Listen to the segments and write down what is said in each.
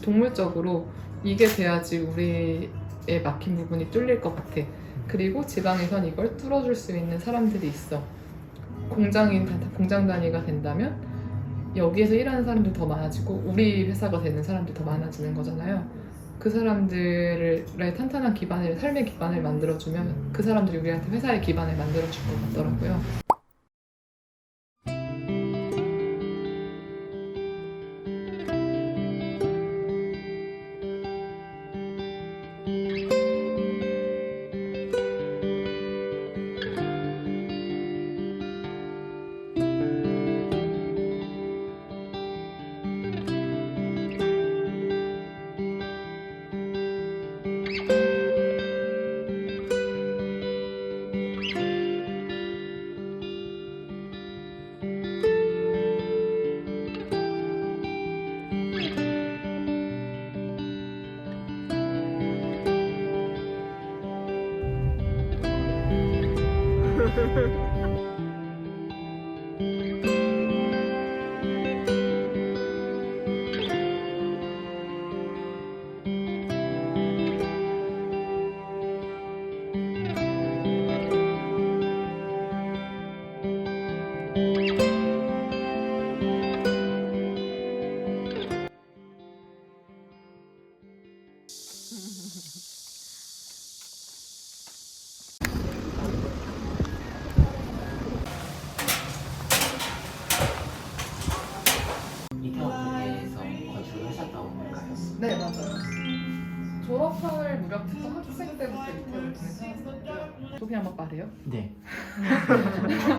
동물적으로 이게 돼야지 우리의 막힌 부분이 뚫릴 것 같아. 그리고 지방에선 이걸 뚫어줄 수 있는 사람들이 있어. 공장인 공장 단위가 된다면 여기에서 일하는 사람들 더 많아지고 우리 회사가 되는 사람들 더 많아지는 거잖아요. 그 사람들의 탄탄한 기반을 삶의 기반을 만들어주면 그 사람들이 우리한테 회사의 기반을 만들어줄 것 같더라고요. Ha ha ha! 졸업할 무렵부터 학생 때부터 이태원에 살았었고요. 소비 한번 말해요? 네.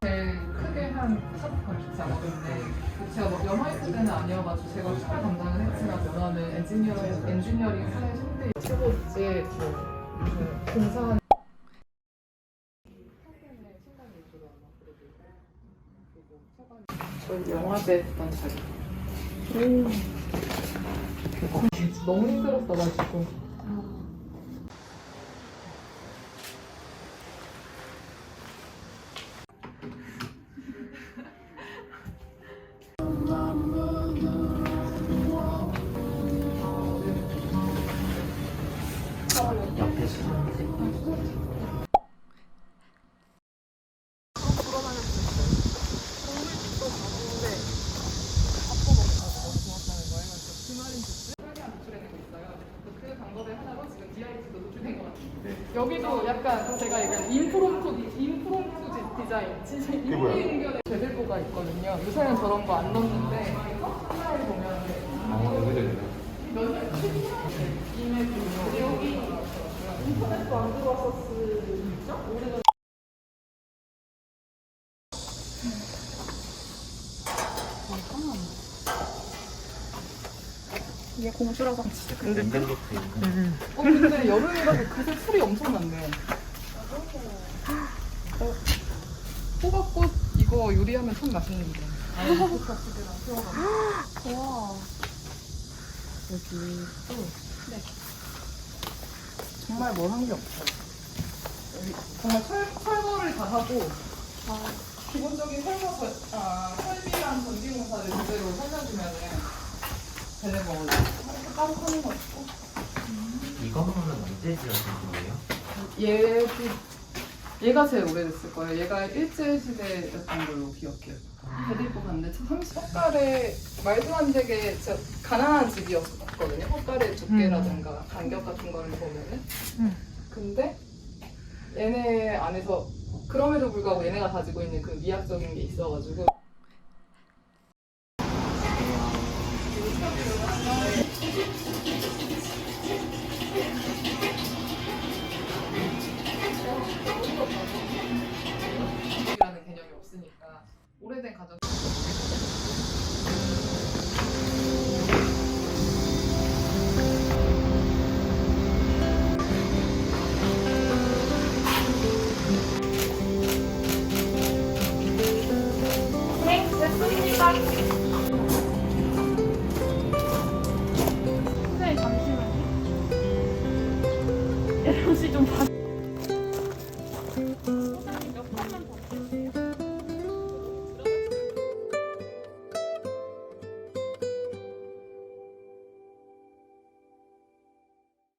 제일 크게 한 기차거든요. 제가 뭐 영화이프 때는 아니어가지고 제가 추가 담당을 했지만 원하는 엔지니어, 엔지니어링 사회 신대 최고지 뭐 그 공사하는 저희 영화제 자리. 너무 힘들었어가지고. 방법의 하나로 지금 DRX도 노출된 것 같아요. 여기도 약간 제가 약간 인프롬프 인프롬프 디- 디자인, 진짜 인기응변의 제들보가 있거든요. 요새는 저런 거 안 넣는데 하나를 보면 아, 여기도 있네. 이메일 여기 인터넷도 안 들어왔었으니까 오래전 이게 공주라서 진짜 근데 냉장고도 있네. 어 근데 여름이라서 그새 풀이 엄청 많네. 어, 호박꽃 이거 요리하면 참 맛있는데. 아, 와 여기 또 정말 뭘 한 게 없어. 여기 정말 철, 철거를 다 하고 기본적인 설거 설- 아, 설비랑 전기공사를 제대로 살려주면은 되는 거거든요. 따로 하는 거 있고. 이 건물은 언제 지어진 거예요? 얘도 얘가 제일 오래됐을 거예요. 얘가 일제 시대였던 걸로 기억해요. 데리고 갔는데 참 30억달에 말도 안 되게 진짜 가난한 집이었거든요. 헛달의 두께라든가 간격 같은 거를 보면은. 음. 근데 얘네 안에서 그럼에도 불구하고 얘네가 가지고 있는 그 미학적인 게 있어가지고 없으니까 오래된 가정